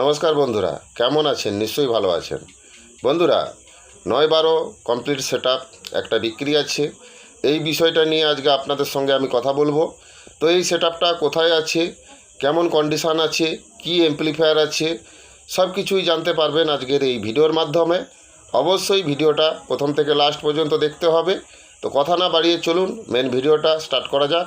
নমস্কার বন্ধুরা, কেমন আছেন? নিশ্চয়ই ভালো আছেন। বন্ধুরা নয় বারো কমপ্লিট সেট একটা বিক্রি আছে। এই বিষয়টা নিয়ে আজকে আপনাদের সঙ্গে আমি কথা বলব। তো এই সেট কোথায় আছে? কেমন কন্ডিশান আছে? কি এমপ্লিফায়ার আছে? সব কিছুই জানতে পারবেন আজকের এই ভিডিওর মাধ্যমে। অবশ্যই ভিডিওটা প্রথম থেকে লাস্ট পর্যন্ত দেখতে হবে। তো কথা না বাড়িয়ে চলুন মেন ভিডিওটা স্টার্ট করা যাক।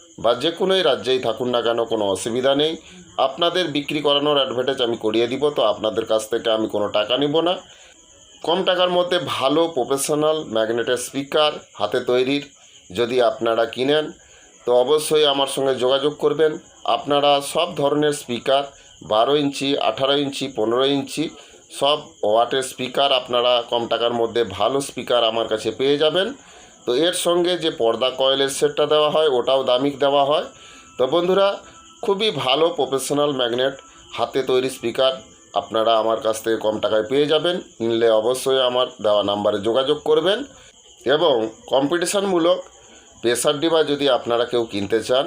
বা যে কোনোই রাজ্যেই থাকুন না কেন, কোনো অসুবিধা নেই। আপনাদের বিক্রি করানোর অ্যাডভার্টাইজ আমি করিয়ে দিব, তো আপনাদের কাছ থেকে আমি কোনো টাকা নিব না। কম টাকার মধ্যে ভালো প্রফেশনাল ম্যাগনেটের স্পিকার হাতে তৈরির যদি আপনারা কিনেন, তো অবশ্যই আমার সঙ্গে যোগাযোগ করবেন। আপনারা সব ধরনের স্পিকার বারো ইঞ্চি, আঠারো ইঞ্চি, পনেরো ইঞ্চি, সব ওয়াটের স্পিকার আপনারা কম টাকার মধ্যে ভালো স্পিকার আমার কাছে পেয়ে যাবেন। তো এর সঙ্গে যে পর্দা কয়েলের সেটটা দেওয়া হয়, ওটাও দামিক দেওয়া হয়। তো বন্ধুরা, খুবই ভালো প্রফেশনাল ম্যাগনেট হাতে তৈরি স্পিকার আপনারা আমার কাছ থেকে কম টাকায় পেয়ে যাবেন। নিলে অবশ্যই আমার দেওয়া নাম্বারে যোগাযোগ করবেন। এবং কম্পিটিশানমূলক প্রেসার ডিবা যদি আপনারা কেউ কিনতে চান,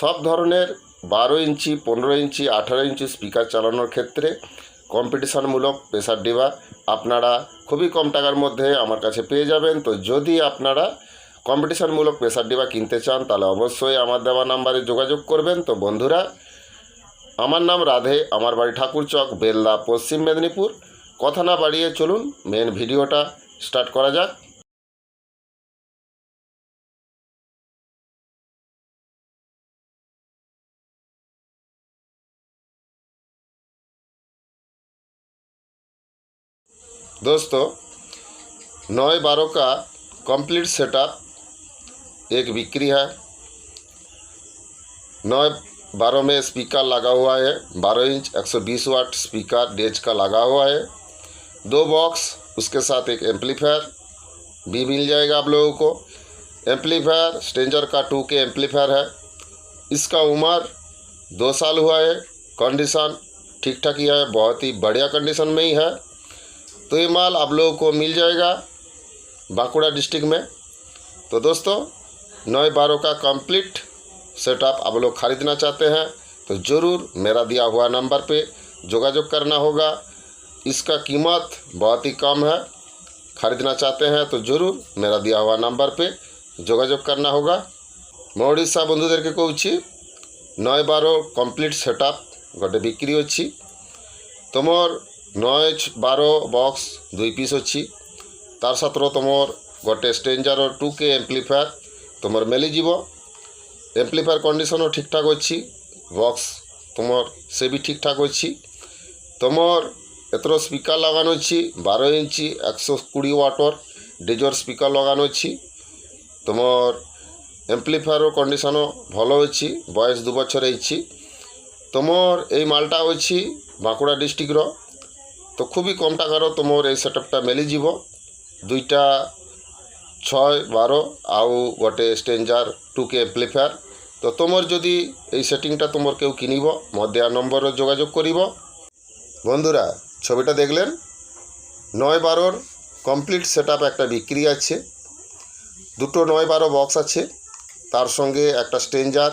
সব ধরনের বারো ইঞ্চি, পনেরো ইঞ্চি, আঠারো ইঞ্চি স্পিকার চালানোর ক্ষেত্রে কম্পিটিশানমূলক প্রেসার ডিবা আপনারা খুবই কম টাকার মধ্যে আমার কাছে পেয়ে যাবেন। তো যদি আপনারা কম্পিটিশানমূলক প্রেসার ডিবা কিনতে চান, তাহলে অবশ্যই আমার দেওয়া নাম্বারে যোগাযোগ করবেন। তো বন্ধুরা, আমার নাম রাধে, আমার বাড়ি ঠাকুরচক বেল্লা, পশ্চিম মেদিনীপুর। কথা না বাড়িয়ে চলুন মেন ভিডিওটা স্টার্ট করা যাক। दोस्तों, नौ बारह का कंप्लीट सेटअप एक बिक्री है। नौ बारह में स्पीकर लगा हुआ है। बारह इंच 120 वाट स्पीकर डेज़ का लगा हुआ है। दो बॉक्स उसके साथ एक एम्पलीफायर भी मिल जाएगा आप लोगों को। एम्पलीफायर स्टेंजर का टू के एम्पलीफायर है। इसका उम्र दो साल हुआ है। कंडीशन ठीक ठाक ही है, बहुत ही बढ़िया कंडीशन में ही है। तो ये माल आप लोगों को मिल जाएगा बांकुड़ा डिस्ट्रिक्ट में। तो दोस्तों, नए बारों का कंप्लीट सेटअप आप लोग खरीदना चाहते हैं तो ज़रूर मेरा दिया हुआ नंबर पे जोगाजोग करना होगा। इसका कीमत बहुत ही कम है, खरीदना चाहते हैं तो ज़रूर मेरा दिया हुआ नंबर पे करना होगा। হোগা साहब बंधु देर के कह বারো কমপ্লিট সেট सेटअप गोटे बिक्री अच्छी তোমার तो নয় ବାର ବକ୍ସ ଦୁଇ ପିସ୍ ଅଛି ତାର ସାଥିର ତୁମର ଗୋଟେ ଷ୍ଟେଞ୍ଜାର ଟୁ କେ ଆମ୍ପ୍ଲିଫାୟର୍ ତୁମର ମିଳିଯିବ ଆମ୍ପ୍ଲିଫାୟର୍ କଣ୍ଡିସନ୍ ଠିକ୍ଠାକ୍ ଅଛି ବକ୍ସ ତୁମର ସେ ବି ଠିକ୍ଠାକ୍ ଅଛି ତୁମର ଏଥର ସ୍ପିକର୍ ଲଗାନ ଅଛି ବାର ଇଞ୍ଚ ଏକଶହ କୋଡ଼ିଏ ୱାଟର ଡିଜର୍ ସ୍ପିକର୍ ଲଗାନ ଅଛି ତୁମର ଆମ୍ପ୍ଲିଫାୟର୍ କଣ୍ଡିସନ୍ ଭଲ ଅଛି ବୟସ ଦୁଇ ବର୍ଷ ହେଇଛି ତୁମର ଏଇ ମାଲଟା ଅଛି ବାଙ୍କୁଡ଼ା ଡିଷ୍ଟ୍ରିକ୍ଟର তো খুবই কম টাকারও তোমার এই সেটআপটা মেলি যাব দুইটা ছয় বারো, আউ গোটে স্টেঞ্জার টু কে এম্প্লিফায়ার তো তোমার যদি এই সেটিংটা তোমার কেউ কিনিব, মধ্যা নম্বরে যোগাযোগ করিব। বন্ধুরা, ছবিটা দেখলেন? নয় বারোর কমপ্লিট সেট একটা বিক্রি আছে। দুটো নয় বারো বক্স আছে। তার সঙ্গে একটা স্টেঞ্জার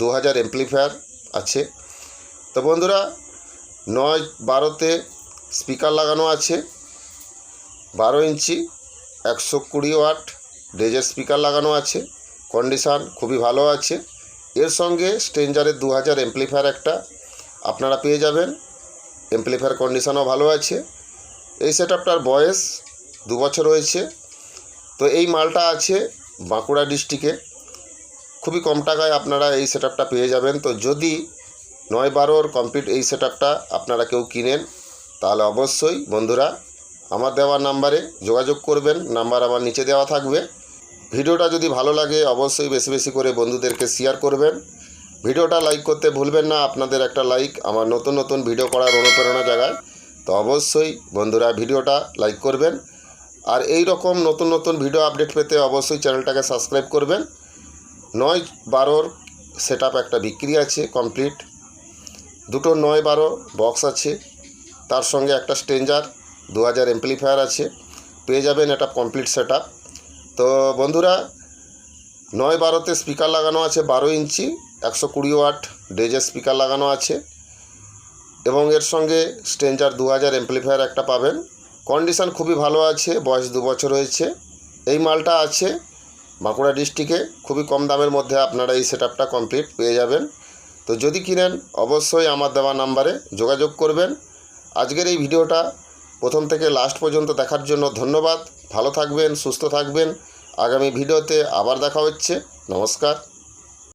দু হাজার এমপ্লিফায়ার আছে। তো বন্ধুরা নয় বারোতে স্পিকার লাগানো আছে। বারো ইঞ্চি, একশো কুড়ি ওয়াট ডেজের স্পিকার লাগানো আছে। কন্ডিশান খুবই ভালো আছে। এর সঙ্গে স্ট্রেঞ্জারের দু হাজার এমপ্লিফায়ার একটা আপনারা পেয়ে যাবেন। এমপ্লিফায়ার কন্ডিশানও ভালো আছে। এই সেট আপটার বয়স দু বছর হয়েছে। তো এই মালটা আছে বাঁকুড়া ডিস্ট্রিক্টে। খুবই কম টাকায় আপনারা এই সেট পেয়ে যাবেন। তো যদি নয় বারোর কমপ্লিট এই সেট আপনারা কেউ কিনেন, তাহলে অবশ্যই বন্ধুরা আমার দেওয়া নাম্বারে যোগাযোগ করবেন নাম্বার আমার নিচে দেওয়া থাকবে। ভিডিওটা যদি ভালো লাগে, অবশ্যই বেশি বেশি করে বন্ধুদেরকে শেয়ার করবেন। ভিডিওটা লাইক করতে ভুলবেন না, আপনাদের একটা লাইক আমার নতুন নতুন ভিডিও করার অনুপ্রেরণা জাগায়। তো অবশ্যই বন্ধুরা ভিডিওটা লাইক করবেন। আর এই রকম নতুন নতুন ভিডিও আপডেট পেতে অবশ্যই চ্যানেলটাকে সাবস্ক্রাইব করবেন। নয় বারোর সেট একটা বিক্রি আছে কমপ্লিট দুটো নয় বারো বক্স আছে। তার সঙ্গে একটা স্ট্রেঞ্জার দু হাজার এমপ্লিফায়ার আছে। পেয়ে যাবেন এটা কমপ্লিট সেট তো বন্ধুরা, নয় বারোতে স্পিকার লাগানো আছে বারো ইঞ্চি, একশো কুড়ি ওয়াট ডেজের স্পিকার লাগানো আছে। এবং এর সঙ্গে স্ট্রেঞ্জার দু হাজার এমপ্লিফায়ার একটা পাবেন। কন্ডিশান খুবই ভালো আছে, বয়স দু বছর হয়েছে। এই মালটা আছে বাঁকুড়া ডিস্ট্রিক্টে খুবই কম দামের মধ্যে আপনারা এই সেট কমপ্লিট পেয়ে যাবেন। তো যদি কিনেন, অবশ্যই আমার দেওয়া নাম্বারে যোগাযোগ করবেন। আজকের এই ভিডিওটা প্রথম থেকে লাস্ট পর্যন্ত দেখার জন্য ধন্যবাদ। ভালো থাকবেন, সুস্থ থাকবেন। আগামী ভিডিওতে আবার দেখা হচ্ছে। নমস্কার।